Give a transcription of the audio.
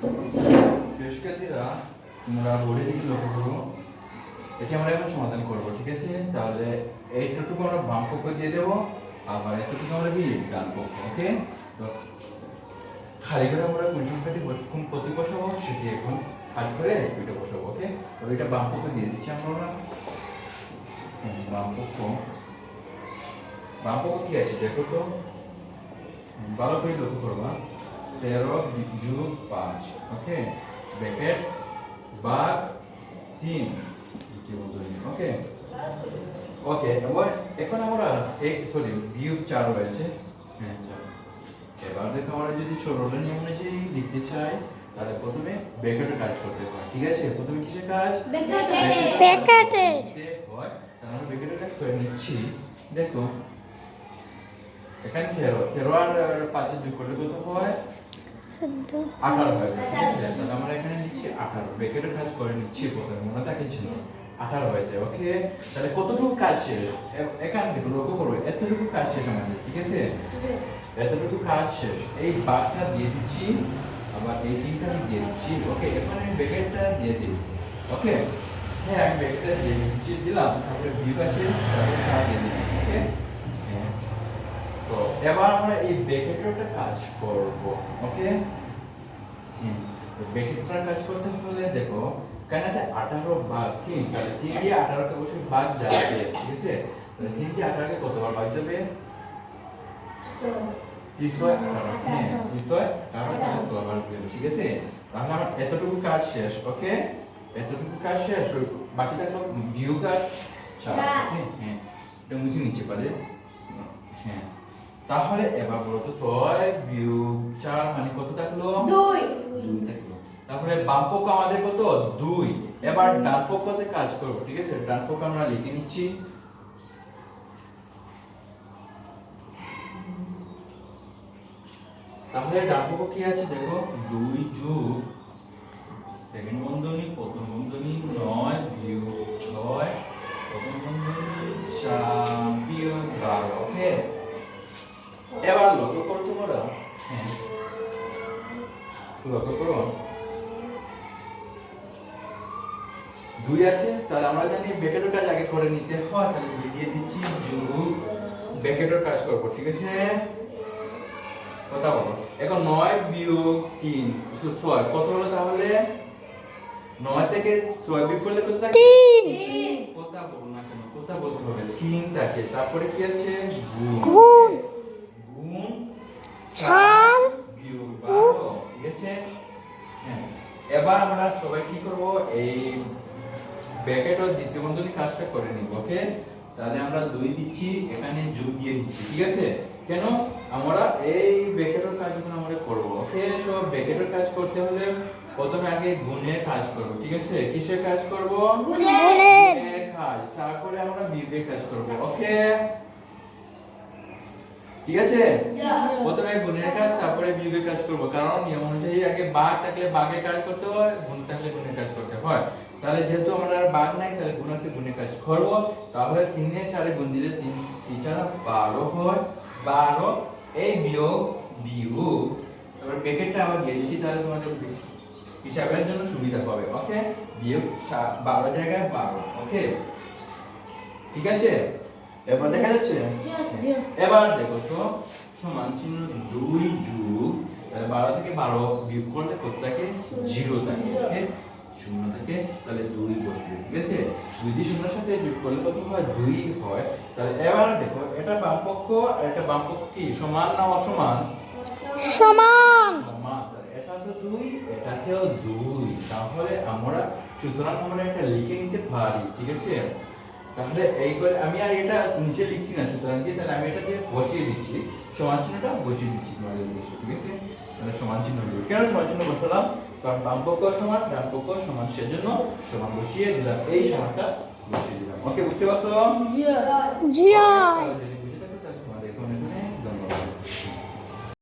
শিক্ষার্থীরা তোমরা বোর্ডের দিকে লক্ষ্য করো, এটি আমরা এখন সমাধান করব, ঠিক আছে? তাহলে এইটুকু আমরা বাম পক্ষ দিয়ে দেবো, আবার এতটুকু আমরা কি ডান পক্ষ, ওকে? তো খালি করে আমরা কোন সংখ্যাটি কোন প্রতি বসাবো, সেটি এখন কাজ করে দুইটা বসাবো, ওকে? তো এটা বাম পক্ষ দিয়ে দিচ্ছি আমরা বাম পক্ষ। বাম পক্ষ কি আছে দেখো তো? ভালো করে লক্ষ্য করবা তেরো যোগ পাঁচ ওকে? ব্র্যাকেট বাঘ তিন। ওকে? ওকে এবার এখন আমরা এক সরি বিয়োগ চার রয়েছে। হ্যাঁ চার। এবার দেখো আমরা যদি ষোলোটা নিয়ম অনুযায়ী লিখতে চাই তাহলে প্রথমে ব্র্যাকেটের কাজ করতে হয় ঠিক আছে? প্রথমে কিসের কাজ? লিখতে হয় তাহলে আমরা ব্র্যাকেটের কাজ করে নিচ্ছি। দেখো এখানে তেরো তেরো আর পাঁচের যোগ করলে কত হয়? আঠারো হয়ে। যায় তাহলে আমরা এখানে লিখছি আঠারো। ব্র্যাকেটের কাজ করে নিচ্ছি প্রথমে মনে থাকে ছিল। আঠারো হয়ে যায় ওকে তাহলে কতটুকু কাজ শেষ? এখান থেকে লক্ষ্য করব এতটুকু কাজ শেষ আমাদের ঠিক আছে? এতটুকু কাজ শেষ। এই বাঘটা দিয়ে দিচ্ছি আবার এই তিনটা আমি দিয়ে দিচ্ছি ওকে এখন আমি ব্র্যাকেটটা দিয়ে দিই ওকে হ্যাঁ আমি ব্র্যাকেটটা দিয়ে দিচ্ছি দিলাম তারপরে ভিউ আছে তারপরে চার দিয়ে দিলাম ওকে হ্যাঁ। তো এবার আমরা এই ব্র্যাকেটেরটা কাজ করব ওকে? হুম ব্র্যাকেটটার কাজ করতে হলে দেখো কেন আছে আঠারো ভাগ তিন তাহলে তিন দিয়ে আঠারোকে অবশ্যই ভাগ যাবে ঠিক আছে? তাহলে তিন দিয়ে আঠারোকে কতবার ভাগ যাবে? হ্যাঁ ঠিক আছে? তাহলে আমার এতটুকু কাজ শেষ ওকে? এতটুকু কাজ শেষ বাকি থাকল বিয়োগ আর চার হ্যাঁ। এটা মুছে নিচে পারে। হ্যাঁ। তাহলে এবার বলো তো ছয় বিয়োগ চার মানে কত থাকল? দুই। থাকল। তারপরে বাম পক্ষ আমাদের কত? দুই। এবার ডান পক্ষতে কাজ করব ঠিক আছে? ডান পক্ষ আমরা লিখে নিচ্ছি। তাহলে ডান পক্ষ কি আছে? দেখো দুই যোগ সেকেন্ড বন্ধনী প্রথম বন্ধনী নয় বিয়োগ ছয় প্রথম বন্ধনী চার বিয়োগ বারো ওকে এবার লক্ষ্য করো তোমরা। লক্ষ্য করো। দুই আছে তাহলে আমরা জানি ব্যাকেটের কাজ আগে করে নিতে হয় তাহলে দুই দিয়ে দিচ্ছি যোগ ব্যাকেটের কাজ করব ঠিক আছে? কথা বলো। এখন নয় বিয়োগ তিন ছয়। কত হলো তাহলে? নয় থেকে ছয় বিয়োগ করলে কত থাকে? কথা বলো না কেন কথা বলতে হবে। তিন থাকে। তারপরে কি আছে। গুণ। চার ঠিক আছে এবার আমরা সবাই কি করব? এই ব্র্যাকেট ও দ্বিতীয় বন্ধনী কাজটা করে নিব ওকে তাহলে আমরা দুই দিচ্ছি এখানে যোগ দিয়ে দিচ্ছি ঠিক আছে? কেন? আমরা এই ব্র্যাকেটের কাজ আমরা করব ওকে তো ব্র্যাকেটের কাজ করতে হলে প্রথমে আগে গুণের কাজ করব ঠিক আছে? কিসের কাজ করব? গুণের। কাজ। তারপরে আমরা বিয়োগের কাজ করব ওকে ঠিক আছে? প্রথমে গুণের কাজ তারপরে বিয়োগের কাজ করব। কারণ নিয়ম অনুযায়ী আগে বাঘ থাকলে বাঘের কাজ করতে হয় গুণ থাকলে গুণের কাজ করতে হয়। তাহলে যেহেতু আমরা আর বাঘ নাই তাহলে গুণ আছে গুণের কাজ করব। তাহলে তিনে চারে গুণ দিলে তিন তিন বারো হয়। বারো এই বিয়োগ বিয়োগ। এবার প্যাকেটটা আবার দিয়ে দিচ্ছি তাহলে তোমাদের হিসাবের জন্য সুবিধা হবে ওকে বিয়োগ বারো জায়গায় বারো ওকে ঠিক আছে? এবার দেখা যাচ্ছে? এবার দেখো তো সমান চিহ্ন দুই যুগ বারো থেকে বারো বিয়োগ করলে কত থাকে জিরো থাকে ওকে? শূন্য থেকে তাহলে দুই বসবে ঠিক আছে? দুই দিয়ে শূন্যের সাথে যোগ করলে কত হয় দুই হয়। তাহলে এবার দেখো এটা বাম পক্ষ আর এটা বাম পক্ষ কি? সমান না অসমান? সমান। এটা তো দুই এটাতেও দুই। তাহলে আমরা সুতরাং আমরা এটা লিখে নিতে পারি ঠিক আছে? তাহলে এই করে আমি আর এটা নিচে লিখছি না সুতরাং দিয়ে তাহলে আমি এটা দিয়ে বসিয়ে দিচ্ছি সমান চিহ্নটা বসিয়ে দিচ্ছি তোমাদের জিনিসে ঠিক আছে? তাহলে সমান চিহ্ন দেবো কেন সমান চিহ্ন বসালাম? কারণ বাম পক্ষ সমান ডান পক্ষ সমান সেজন্য সমান বসিয়ে দিলাম। এই সমানটা বসিয়ে দিলাম। ওকে বুঝতে পারছ? জিয়া। তাহলে